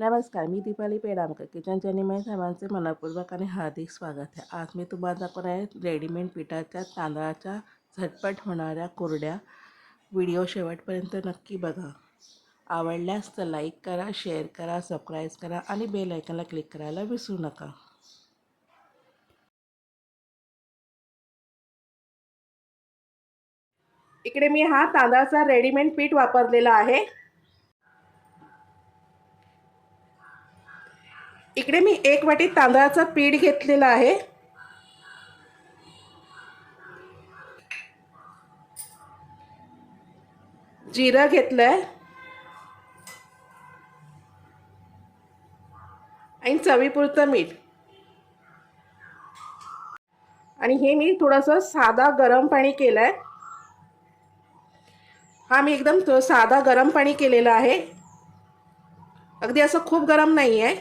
नमस्कार मी दीपाली पेडामकर. किचन चॅनेलमध्ये सर्वांचे मनपूर्वक आणि हार्दिक स्वागत आहे. आज मी तुम्हाला दाखवणार आहे रेडीमेड पिठाच्या तांदळाच्या झटपट होणाऱ्या कुरड्या व्हिडिओ शेवटपर्यंत नक्की बघा. आवडल्यास तर लाईक करा शेअर करा सबस्क्राईब करा आणि बेल आयकनला क्लिक करायला विसरू नका. इकडे मी हा तांदळाचा रेडीमेड पीठ वापरलेला आहे. इकडे मी एक वाटी तांदळाचं पीठ घेतलेलं आहे. जिरं घेतलंय. आणि चवीपुरतं मीठ. आणि हे मी थोडंसं साधा गरम पाणी केलं आहे हा मी एकदम साधा गरम पाणी केलेलं आहे. अगदी असं खूप गरम नाही आहे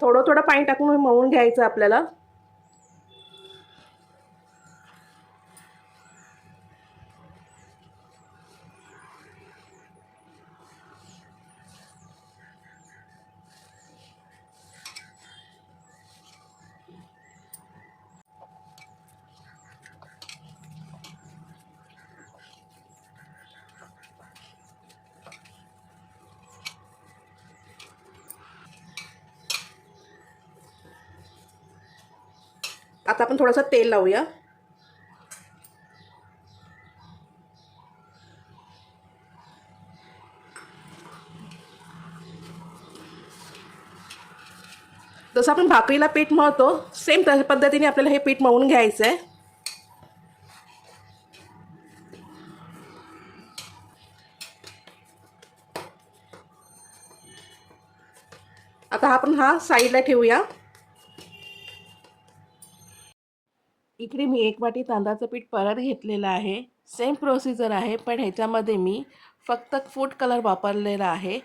थोडं थोडं पाणी टाकून मळून घ्यायचं आपल्याला. आता आपण थोडंसं तेल लावूया. जसं आपण भाकरीला पीठ मळतो सेम तशा पद्धतीने आपल्याला हे पीठ मळून घ्यायचं आहे. आता आपण हा साईडला ठेवूया. इकडे मी एक वाटी तांदळाचं पीठ परत घेतलेलं आहे. सेम प्रोसिजर आहे पण ह्याच्यामध्ये मी फक्त फूड कलर वापरलेला आहे.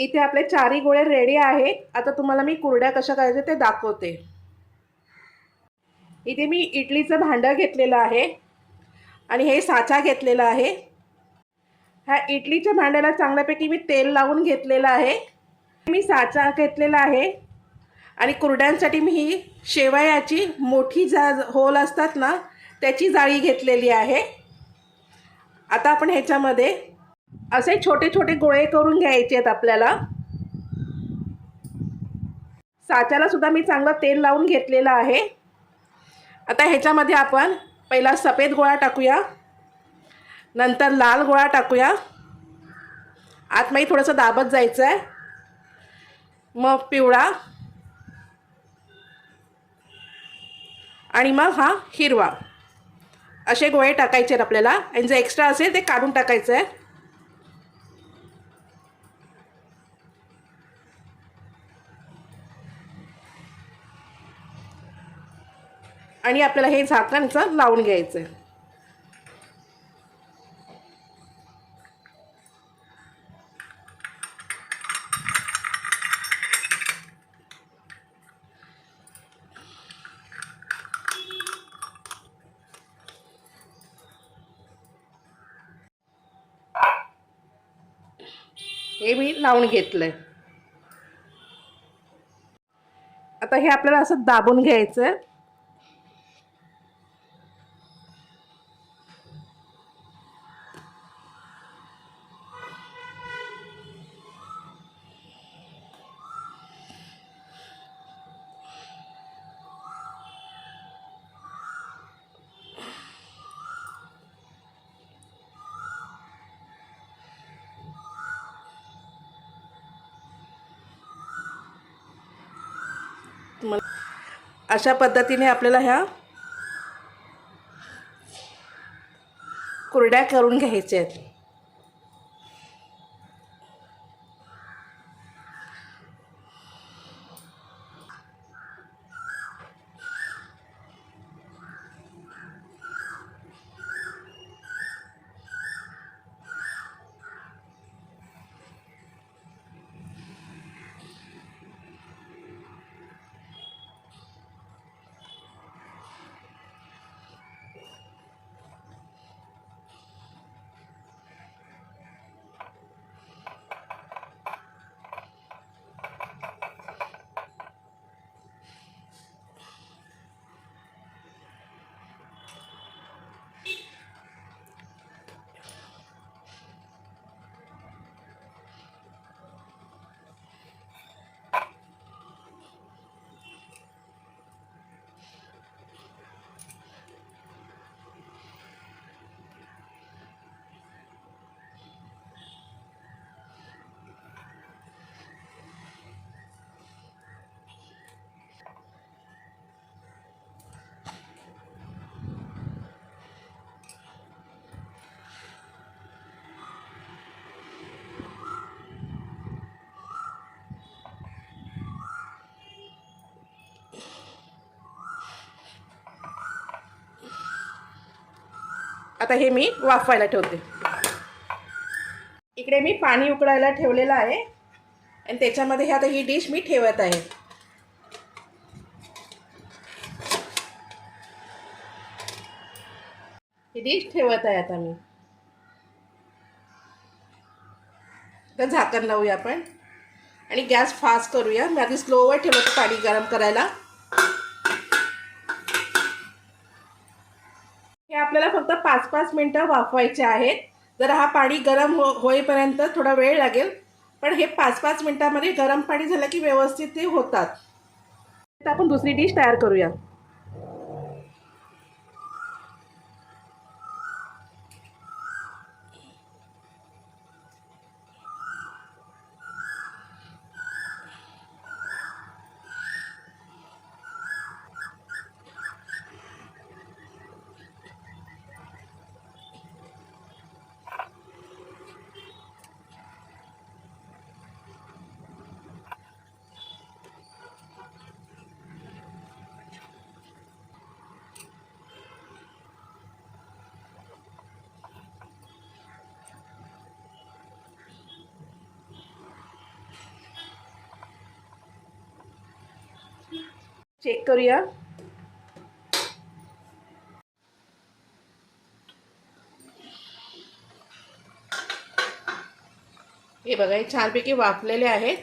इथे आपले चारही गोळे रेडी आहेत. आता तुम्हाला मी कुरड्या कशा करायच्या ते दाखवते. इथे मी इडलीचं भांडं घेतलेलं आहे. आणि हे साचा घेतलेला आहे. ह्या इडलीच्या भांड्याला चांगल्यापैकी मी तेल लावून घेतलेलं आहे. मी साचा घेतलेला आहे. आणि कुरड्यांसाठी मी ही शेवयाची मोठी जा होल असतात ना त्याची जाळी घेतलेली आहे. आता आपण ह्याच्यामध्ये असे छोटे छोटे गोळे करून घ्यायचे आहेत आपल्याला. साच्याला सुद्धा मी चांगलं तेल लावून घेतलेलं आहे. आता ह्याच्यामध्ये आपण पहिला सफेद गोळा टाकूया. नंतर लाल गोळा टाकूया. आतमध्ये थोडंसं दाबत जायचं आहे मग पिवळा. आणि मग हा हिरवा. असे गोळे टाकायचे आहेत आपल्याला. आणि जे एक्स्ट्रा असेल ते काढून टाकायचं आहे आणि आपल्याला हे झाकणचं लावून घ्यायचं आहे हे मी लावून घेतलंय. आता हे आपल्याला असं दाबून घ्यायचं आहे अशा पद्धतीने आपल्याला ह्या कुरड्या करून घ्यायच्या आहेत. आता हे मी वाफवायला ठेवते. इकडे मी पाणी उकळायला ठेवलेलं आहे. आणि त्याच्यामध्ये हे आता ही डिश मी ठेवत आहे. ही डिश ठेवत आहे आता मी. तर झाकण लावूया आपण. आणि गॅस फास्ट करूया. मी आधी स्लोवर ठेवत पाणी गरम करायला. आपल्याला फक्त पाच पाच मिनटं वाफवायचे आहेत. जर हा पाणी गरम हो होईपर्यंत थोडा वेळ लागेल. पण हे पाच पाच मिनटामध्ये गरम पाणी झालं की व्यवस्थित ते होतात. तर आपण दुसरी डिश तयार करूया. चेक करूया. हे बघा हे छानपैकी वाफलेले आहेत.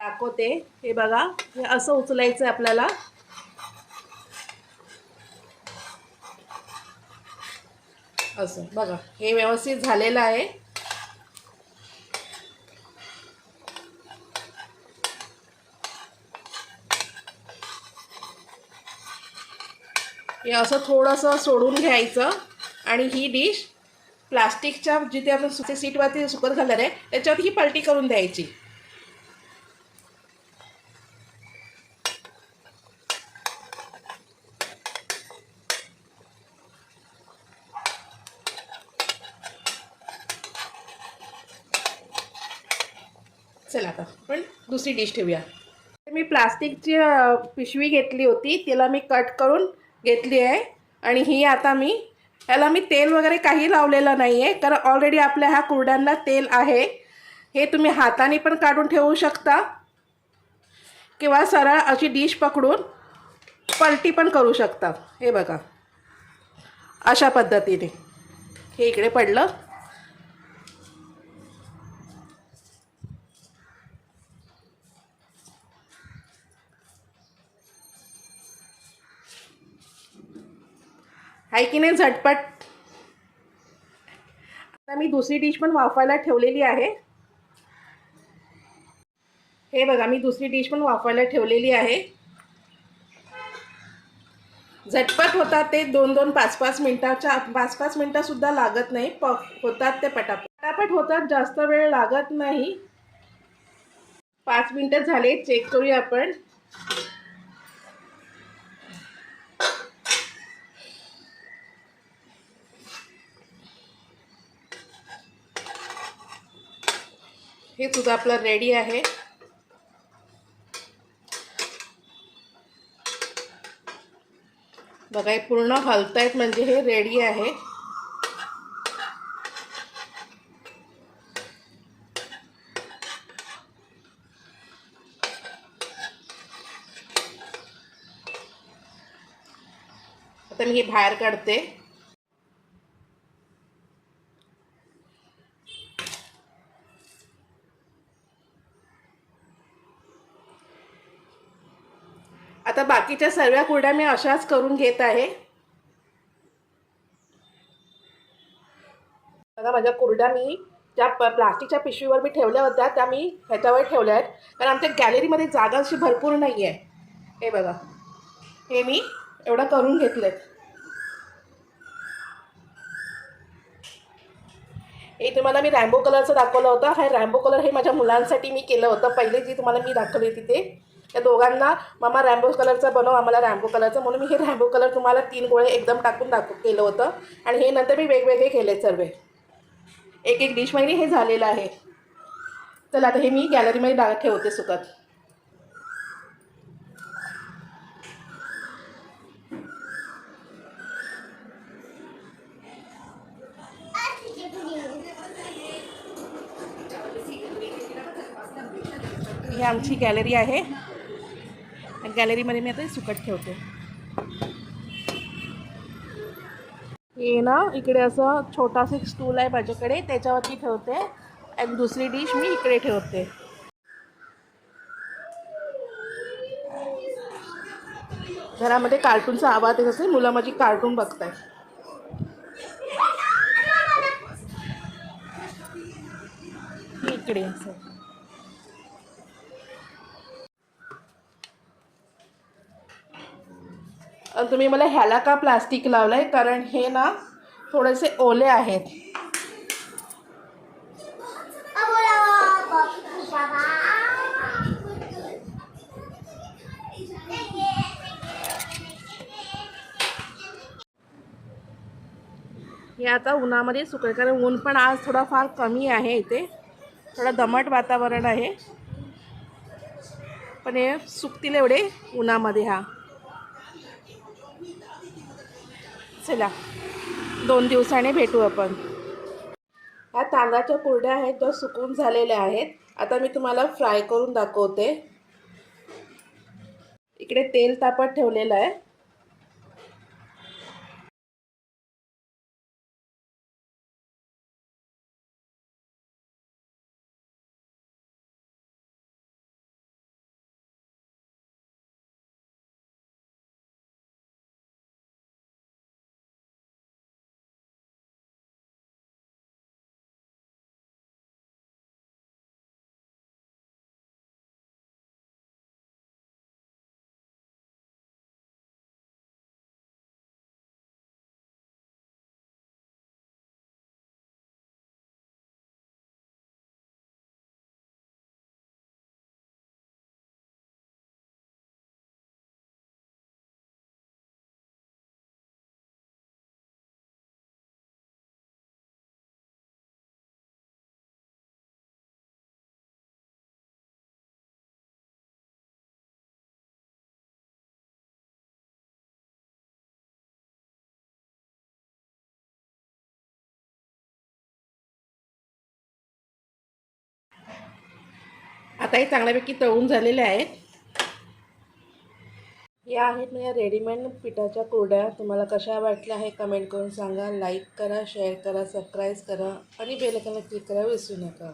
दाखवते. हे बघा हे असं उचलायचं आहे आपल्याला. असं बघा हे व्यवस्थित झालेलं आहे. हे असं थोडंसं सोडून घ्यायचं. आणि ही डिश प्लास्टिकच्या जिथे आपण सुते सीटवरती सुकत घालणार आहे त्याच्यावर ही पलटी करून द्यायची. चला आता पण दुसरी डिश ठेवूया. मी प्लास्टिकची पिशवी घेतली होती तिला मी कट करून घेतली आहे. आणि ही आता मी याला मी तेल वगैरे काही लावलेलं नाही आहे कारण ऑलरेडी आपल्या ह्या कुरड्यांना तेल आहे. हे तुम्ही हाताने पण काढून ठेवू शकता. किंवा सरळ अशी डिश पकडून पलटी पण करू शकता. हे बघा. अशा पद्धतीने. हे इकडे पडलं. आहे की नाही झटपट? आता मी दुसरी डिश पण वाफायला ठेवलेली आहे. हे बघा मी दुसरी डिश पण वाफायला ठेवलेली आहे. झटपट होतात ते दोन दोन पाच पाच मिनटाच्या पाच पाच मिनटंसुद्धा लागत नाही. प होतात ते पटापट. पटापट होतात जास्त वेळ लागत नाही. पाच मिनटं झाले चेक करूया आपण. हे सुद्धा आपलं रेडी आहे. बघा हे पूर्ण हलतायत म्हणजे हे रेडी आहे. आता मी हे बाहेर काढते. आता बाकीच्या सर्व कुरड्या मी अशाच करून घेत आहे. बघा माझ्या कुरड्या मी ज्या प प्लास्टिकच्या पिशवीवर मी ठेवल्या होत्या त्या मी ह्याच्यावर ठेवल्या आहेत. कारण आमच्या गॅलरीमध्ये जागा अशी भरपूर नाही आहे हे बघा हे मी एवढं करून घेतलेत हे तुम्हाला मी रॅम्बो कलरचं दाखवलं होतं. हा रॅम्बो कलर हे माझ्या मुलांसाठी मी केलं होतं. पहिले जी तुम्हाला मी दाखवली तिथे या त्या दोघांना मामा रॅम्बो कलरचा बनव आम्हाला रॅम्बो कलरचं म्हणून मी हे रॅम्बो कलर तुम्हाला तीन गोळे एकदम टाकून दाखव केलं होतं. आणि हे नंतर मी वेगवेगळे केले सर्व. एक एक डिश डिशमध्ये हे झालेलं आहे. चला आता हे मी गॅलरीमध्ये डाळ ठेवते सुकत. ही आमची गॅलरी आहे. गॅलरीमध्ये मी आता सुकट ठेवते. हे ना इकडे असं छोटासा एक स्टूल आहे माझ्याकडे त्याच्यावरती ठेवते. आणि दुसरी डिश मी इकडे ठेवते. घरामध्ये कार्टूनचा आवाज येत असेल मुलं माझी कार्टून बघताय इकडे असं आणि तुम्ही मला ह्याला का प्लास्टिक लावलं आहे कारण हे ना थोडेसे ओले आहेत. हे आता उन्हामध्ये सुकळे कारण ऊन पण आज थोडाफार कमी आहे इथे. थोडं दमट वातावरण आहे. पण हे सुकतील एवढे उन्हामध्ये हा. चला दोन दिवसाने भेटू आपण. ह्या तांदळाच्या कुरड्या आहेत ज्या सुकून झालेल्या आहेत. आता मी तुम्हाला फ्राय करून दाखवते. इकडे तेल तापत ठेवलेलं आहे. आता हे चांगल्यापैकी तळून झालेले आहेत. या आहेत माझ्या या रेडीमेड पिठाच्या कुरड्या. तुम्हाला कशा वाटल्या हे कमेंट करून सांगा. लाईक करा शेअर करा सबस्क्राईब करा आणि बेलकनला क्लिक करा विसरू नका.